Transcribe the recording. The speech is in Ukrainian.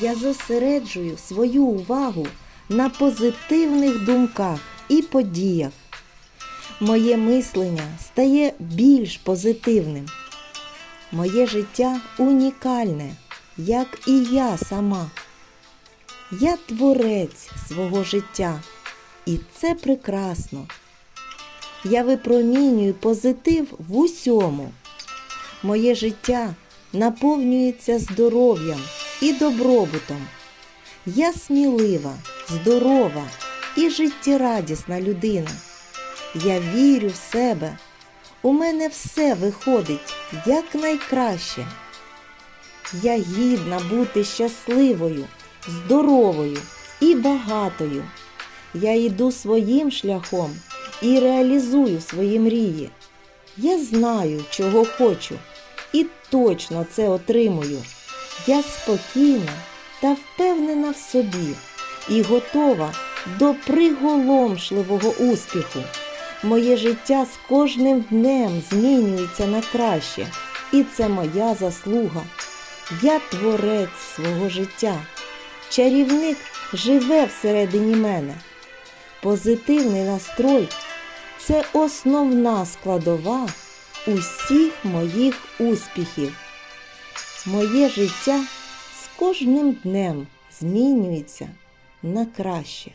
я зосереджую свою увагу на позитивних думках і подіях. Моє мислення стає більш позитивним. Моє життя унікальне, як і я сама. Я творець свого життя, і це прекрасно. Я випромінюю позитив в усьому. Моє життя наповнюється здоров'ям і добробутом. Я смілива, здорова і життєрадісна людина. Я вірю в себе. У мене все виходить якнайкраще. Я гідна бути щасливою, здоровою і багатою. Я йду своїм шляхом і реалізую свої мрії. Я знаю, чого хочу, і точно це отримую. Я спокійна та впевнена в собі і готова до приголомшливого успіху. Моє життя з кожним днем змінюється на краще, і це моя заслуга. Я творець свого життя. Чарівник живе всередині мене. Позитивний настрой це основна складова усіх моїх успіхів. Моє життя з кожним днем змінюється на краще.